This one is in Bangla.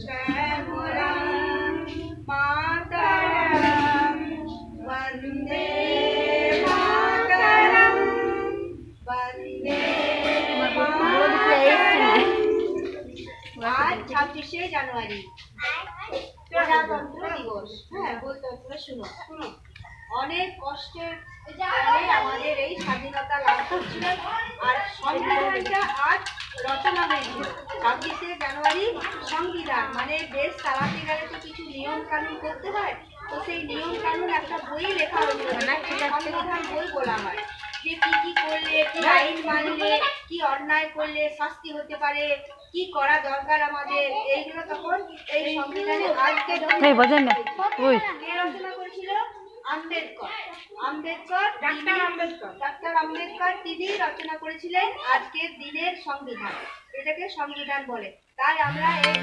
শ্যামলাম মাতরম বন্দে বন্দে আজ ছাব্বিশে জানুয়ারি। প্রজাতন্ত্র দিবস। হ্যাঁ বলতে শুনো। শুনো। অনেক কষ্টের আমাদের এই স্বাধীনতা লাভ করছিল। আর সংবিধানটা আজ রচনা হয়েছিল ছাব্বিশে জানুয়ারি সংবিধান মানে দেশ চালাতে গেলে তো কিছু নিয়ম কানুন করতে হয় তো সেই নিয়ম কানুন একটা বই লেখা হয়েছিল সংবিধান বই বলা হয়। যে কি কি করলে কি আইন মানলে কি অন্যায় করলে শাস্তি হতে পারে কি করা দরকার আমাদের এইগুলো তখন এই সংবিধানে আজকে এই বোঝেন না ওই কে রচনা করেছিল আম্বেদকর। আম্বেদকর ডাক্তার আম্বেদকর। ডাক্তার আম্বেদকর তিনি রচনা করেছিলেন আজকের দিনের সংবিধান। এটাকে সংবিধান বলে। তাই আমরা এই